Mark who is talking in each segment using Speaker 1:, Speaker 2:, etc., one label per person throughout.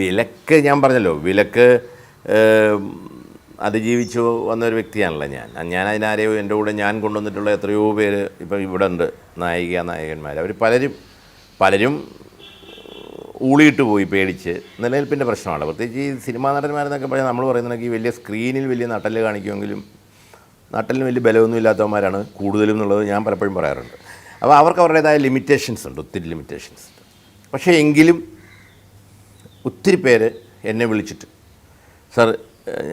Speaker 1: വിലക്ക് ഞാൻ പറഞ്ഞല്ലോ വിലക്ക് അതിജീവിച്ചു വന്ന ഒരു വ്യക്തിയാണല്ലോ ഞാൻ. ഞാൻ അതിനാരെയോ എന്റെ കൂടെ ഞാൻ കൊണ്ടുവന്നിട്ടുള്ള എത്രയോ പേര് ഇപ്പം ഇവിടെ ഉണ്ട് നായിക നായകന്മാർ അവർ പലരും പലരും ഊളിയിട്ട് പോയി പേടിച്ച് നിലനിൽപ്പിന്റെ പ്രശ്നമാണ്. പ്രത്യേകിച്ച് ഈ സിനിമാ നടന്മാരെന്നൊക്കെ പറഞ്ഞാൽ നമ്മൾ പറയുന്നതൊക്കെ ഈ വലിയ സ്ക്രീനിൽ വലിയ നട്ടൽ കാണിക്കുമെങ്കിലും നട്ടലിന് വലിയ ബലമൊന്നും ഇല്ലാത്തവന്മാരാണ് കൂടുതലും എന്നുള്ളത് ഞാൻ പലപ്പോഴും പറയാറുണ്ട്. അപ്പോൾ അവർക്ക് അവരുടേതായ ലിമിറ്റേഷൻസ് ഉണ്ട് ഒത്തിരി ലിമിറ്റേഷൻസ് ഉണ്ട്. പക്ഷേ എങ്കിലും ഒത്തിരി പേര് എന്നെ വിളിച്ചിട്ട്. സാർ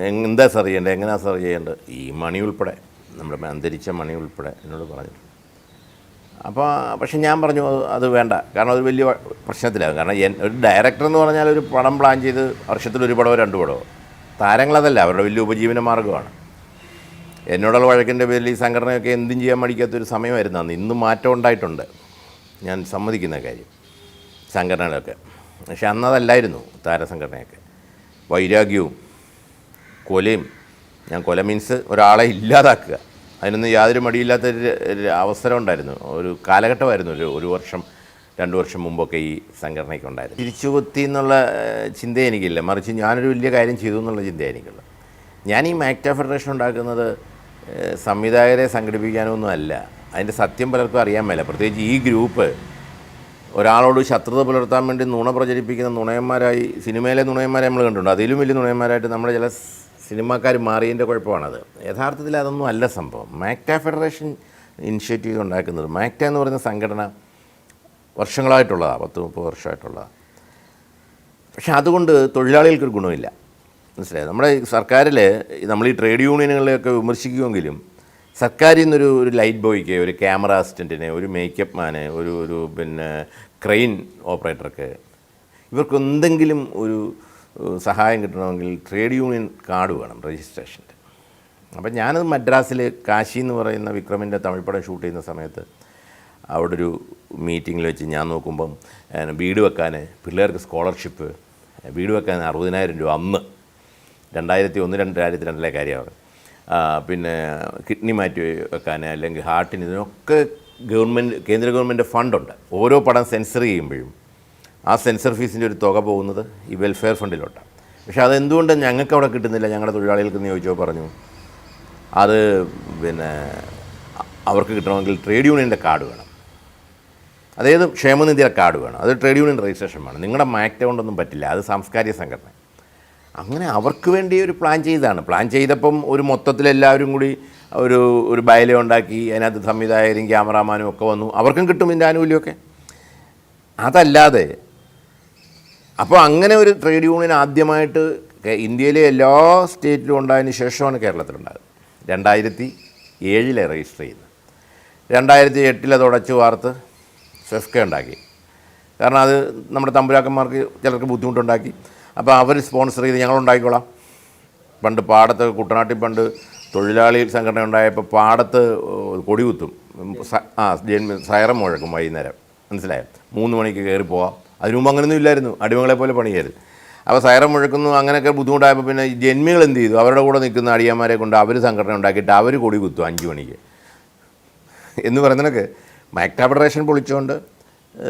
Speaker 1: എന്താ സാർ ചെയ്യേണ്ടത്? എങ്ങനെയാണ് സാർ ചെയ്യേണ്ടത്? ഈ മണി ഉൾപ്പെടെ നമ്മുടെ അന്തരിച്ച മണി ഉൾപ്പെടെ എന്നോട് പറഞ്ഞിട്ടുണ്ട്. അപ്പോൾ പക്ഷെ ഞാൻ പറഞ്ഞു അത് വേണ്ട. കാരണം അത് വലിയ പ്രശ്നത്തിലാകും കാരണം ഒരു ഡയറക്ടർ എന്ന് പറഞ്ഞാൽ ഒരു പടം പ്ലാൻ ചെയ്ത് വർഷത്തിൽ ഒരു പടമോ രണ്ട് പടമോ. താരങ്ങളതല്ല അവരുടെ വലിയ ഉപജീവന മാർഗമാണ്. എന്നോടുള്ള വഴക്കിന്റെ പേരിൽ ഈ സംഘടനയൊക്കെ എന്തും ചെയ്യാൻ മടിക്കാത്തൊരു സമയമായിരുന്നു അന്ന്. ഇന്ന് മാറ്റം ഉണ്ടായിട്ടുണ്ട്. ഞാൻ സമ്മതിക്കുന്ന കാര്യം. സംഘടനകളൊക്കെ. പക്ഷെ അന്നതല്ലായിരുന്നു താരസംഘടനയൊക്കെ. വൈരാഗ്യവും കൊലയും. ഞാൻ കൊല മീൻസ് ഒരാളെ ഇല്ലാതാക്കുക. അതിനൊന്നും യാതൊരു മടിയില്ലാത്ത ഒരു ഒരു അവസരം ഉണ്ടായിരുന്നു. ഒരു കാലഘട്ടമായിരുന്നു ഒരു ഒരു വർഷം രണ്ട് വർഷം മുമ്പൊക്കെ ഈ സംഘടനയ്ക്ക് ഉണ്ടായിരുന്നു തിരിച്ചുകൊത്തി എന്നുള്ള ചിന്ത എനിക്കില്ല. മറിച്ച് ഞാനൊരു വലിയ കാര്യം ചെയ്തു എന്നുള്ള ചിന്ത എനിക്കുള്ളത്. ഞാൻ ഈ മാക്ട ഫെഡറേഷൻ ഉണ്ടാക്കുന്നത് സംവിധായകരെ സംഘടിപ്പിക്കാനൊന്നും അല്ല. അതിന്റെ സത്യം പലർക്കും അറിയാൻ മേല. പ്രത്യേകിച്ച് ഈ ഗ്രൂപ്പ് ഒരാളോട് ശത്രുത പുലർത്താൻ വേണ്ടി നുണ പ്രചരിപ്പിക്കുന്ന നുണയന്മാരായി സിനിമയിലെ നുണയന്മാരെ നമ്മൾ കണ്ടിട്ടുണ്ട്. അതിലും വലിയ നുണയന്മാരായിട്ട് നമ്മുടെ ചില സിനിമാക്കാർ മാറിയതിന്റെ കുഴപ്പമാണത്. യഥാർത്ഥത്തിൽ അതൊന്നും അല്ല സംഭവം. മാക്ട ഫെഡറേഷൻ ഇനിഷ്യേറ്റീവ് ഉണ്ടാക്കുന്നത്. മാക്ട എന്ന് പറയുന്ന സംഘടന വർഷങ്ങളായിട്ടുള്ളതാണ് പത്ത് മുപ്പത് വർഷമായിട്ടുള്ളതാണ് പക്ഷേ അതുകൊണ്ട് തൊഴിലാളികൾക്കൊരു ഗുണമില്ല. മനസ്സിലായത് നമ്മുടെ സർക്കാരിൽ നമ്മൾ ഈ ട്രേഡ് യൂണിയനുകളെയൊക്കെ വിമർശിക്കുമെങ്കിലും സർക്കാരിൽ നിന്നൊരു ഒരു ലൈറ്റ് ബോയ്ക്ക് ഒരു ക്യാമറ അസിസ്റ്റന്റിന് ഒരു മേക്കപ്പ് മാന് ഒരു ഒരു പിന്നെ ക്രെയിൻ ഓപ്പറേറ്റർക്ക് ഇവർക്ക് എന്തെങ്കിലും ഒരു സഹായം കിട്ടണമെങ്കിൽ ട്രേഡ് യൂണിയൻ കാർഡ് വേണം രജിസ്ട്രേഷന്റെ അപ്പം ഞാനത് മദ്രാസിൽ കാശി എന്ന് പറയുന്ന വിക്രമിന്റെ തമിഴ് പടം ഷൂട്ട് ചെയ്യുന്ന സമയത്ത് അവിടെ ഒരു മീറ്റിങ്ങിൽ വെച്ച് ഞാൻ നോക്കുമ്പം വീട് വെക്കാൻ പിള്ളേർക്ക് സ്കോളർഷിപ്പ് വീട് വെക്കാൻ അറുപതിനായിരം രൂപ അന്ന്. രണ്ടായിരത്തി ഒന്ന് രണ്ടായിരത്തി രണ്ടിലെ കാര്യമാണ്. പിന്നെ കിഡ്നി മാറ്റി വെക്കാൻ അല്ലെങ്കിൽ ഹാർട്ടിന് ഇതിനൊക്കെ ഗവൺമെന്റ് കേന്ദ്ര ഗവൺമെന്റ് ഫണ്ടുണ്ട്. ഓരോ പടം സെൻസർ ചെയ്യുമ്പോഴും ആ സെൻസർ ഫീസിന്റെ ഒരു തുക പോകുന്നത് ഈ വെൽഫെയർ ഫണ്ടിലോട്ടാണ്. പക്ഷേ അതെന്തുകൊണ്ട് ഞങ്ങൾക്ക് അവിടെ കിട്ടുന്നില്ല? ഞങ്ങളുടെ തൊഴിലാളികൾക്ക് നിയോഗിച്ചോ പറഞ്ഞു അത് പിന്നെ അവർക്ക് കിട്ടണമെങ്കിൽ ട്രേഡ് യൂണിയന്റെ കാർഡ് വേണം. അതായത് ക്ഷേമനിധിയുടെ കാർഡ് വേണം. അത് ട്രേഡ് യൂണിയൻ രജിസ്ട്രേഷൻ വേണം. നിങ്ങളുടെ മാക്ട കൊണ്ടൊന്നും പറ്റില്ല. അത് സാംസ്കാരിക സംഘടന. അങ്ങനെ അവർക്ക് വേണ്ടി ഒരു പ്ലാൻ ചെയ്താണ് പ്ലാൻ ചെയ്തപ്പം ഒരു മൊത്തത്തിൽ എല്ലാവരും കൂടി ഒരു ഒരു ബയല ഉണ്ടാക്കി അതിനകത്ത് സംവിധായകരും ക്യാമറാമാനും ഒക്കെ വന്നു. അവർക്കും കിട്ടും ഇതിന്റെ ആനുകൂല്യമൊക്കെ. അതല്ലാതെ അപ്പോൾ അങ്ങനെ ഒരു ട്രേഡ് യൂണിയൻ ആദ്യമായിട്ട് ഇന്ത്യയിലെ എല്ലാ സ്റ്റേറ്റിലും ഉണ്ടായതിന് ശേഷമാണ് കേരളത്തിലുണ്ടായത്. രണ്ടായിരത്തി ഏഴിലെ രജിസ്റ്റർ ചെയ്യുന്നത് രണ്ടായിരത്തി എട്ടിൽ അത് ഉടച്ചു വാർത്ത് സെഫ്കെ ഉണ്ടാക്കി. കാരണം അത് നമ്മുടെ തമ്പുരാക്കന്മാർക്ക് ചിലർക്ക് ബുദ്ധിമുട്ടുണ്ടാക്കി. അപ്പോൾ അവർ സ്പോൺസർ ചെയ്ത് ഞങ്ങൾ ഉണ്ടാക്കിക്കോളാം. പണ്ട് പാടത്ത് കുട്ടനാട്ടിൽ പണ്ട് തൊഴിലാളി സംഘടന ഉണ്ടായപ്പോൾ പാടത്ത് കൊടികുത്തും. ആ സയറം മുഴക്കും വൈകുന്നേരം. മനസ്സിലായോ? മൂന്ന് മണിക്ക് കയറി പോവാം. അതിനു മുമ്പ് അങ്ങനെയൊന്നും ഇല്ലായിരുന്നു. അടിമകളെ പോലെ പണിയായിരുന്നു. അപ്പോൾ സൈറം മുഴക്കുന്നു അങ്ങനെയൊക്കെ ബുദ്ധിമുട്ടായപ്പോൾ പിന്നെ ജന്മികൾ എന്ത് ചെയ്തു? അവരുടെ കൂടെ നിൽക്കുന്ന അടിയന്മാരെ കൊണ്ട് അവർ സംഘടന ഉണ്ടാക്കിയിട്ട് അവർ കൊടി കുത്തും അഞ്ച് മണിക്ക്. എന്ന് പറയുന്നതൊക്കെ ഫെഡറേഷൻ പൊളിച്ചുകൊണ്ട്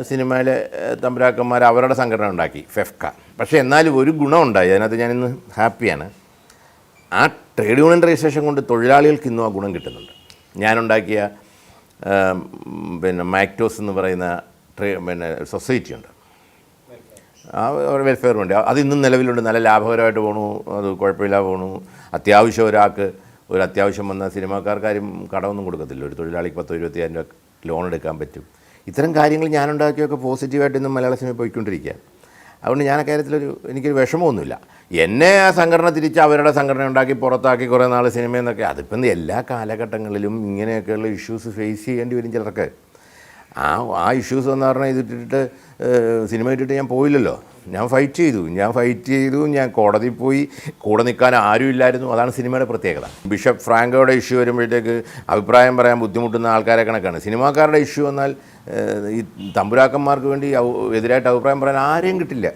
Speaker 1: സിനിമയിലെ തമ്പുരാക്കന്മാർ അവരുടെ സംഘടന ഉണ്ടാക്കി ഫെഫ്ക. പക്ഷേ എന്നാലും ഒരു ഗുണമുണ്ടായി അതിനകത്ത് ഞാനിന്ന് ഹാപ്പിയാണ്. ആ ട്രേഡ് യൂണിയൻ രജിസ്ട്രേഷൻ കൊണ്ട് തൊഴിലാളികൾക്ക് ഇന്നും ആ ഗുണം കിട്ടുന്നുണ്ട്. ഞാനുണ്ടാക്കിയ പിന്നെ മാക്ടോസ് എന്ന് പറയുന്ന ട്രേ പിന്നെ സൊസൈറ്റി ഉണ്ട്. ആ വെൽഫെയർ ഉണ്ട്. അത് ഇന്നും നിലവിലുണ്ട്. നല്ല ലാഭകരമായിട്ട് പോണു. അത് കുഴപ്പമില്ല പോണു. അത്യാവശ്യം ഒരാൾക്ക് ഒരു അത്യാവശ്യം വന്ന സിനിമാക്കാർക്കാരും കടമൊന്നും കൊടുക്കത്തില്ല. ഒരു തൊഴിലാളിക്ക് പത്തോ ഇരുപത്തിയായിരം രൂപ ലോൺ എടുക്കാൻ പറ്റും. ഇത്തരം കാര്യങ്ങൾ ഞാനുണ്ടാക്കിയൊക്കെ പോസിറ്റീവായിട്ട് ഇന്നും മലയാള സിനിമ പോയിക്കൊണ്ടിരിക്കുകയാണ് അതുകൊണ്ട് ഞാൻ അക്കാര്യത്തിലൊരു എനിക്കൊരു വിഷമമൊന്നുമില്ല. എന്നെ ആ സംഘടന തിരിച്ച് അവരുടെ സംഘടന ഉണ്ടാക്കി പുറത്താക്കി കുറേ നാൾ സിനിമയെന്നൊക്കെ അതിപ്പം എല്ലാ കാലഘട്ടങ്ങളിലും ഇങ്ങനെയൊക്കെയുള്ള ഇഷ്യൂസ് ഫേസ് ചെയ്യേണ്ടി വരും ചിലർക്ക്. ആ ആ ഇഷ്യൂസ് എന്ന് പറഞ്ഞാൽ ഇതിട്ടിട്ട് സിനിമ ഇട്ടിട്ട് ഞാൻ പോയില്ലല്ലോ. ഞാൻ ഫൈറ്റ് ചെയ്തു. ഞാൻ ഫൈറ്റ് ചെയ്തു. ഞാൻ കോടതി പോയി. കൂടെ നിൽക്കാൻ ആരും ഇല്ലായിരുന്നു. അതാണ് സിനിമയുടെ പ്രത്യേകത. ബിഷപ്പ് ഫ്രാങ്കോയുടെ ഇഷ്യൂ വരുമ്പോഴത്തേക്ക് അഭിപ്രായം പറയാൻ ബുദ്ധിമുട്ടുന്ന ആൾക്കാരെ കണക്കാണ്. സിനിമാക്കാരുടെ ഇഷ്യൂ വന്നാൽ ഈ തമ്പുരാക്കന്മാർക്ക് വേണ്ടി എതിരായിട്ട് അഭിപ്രായം പറയാൻ ആരെയും കിട്ടില്ല.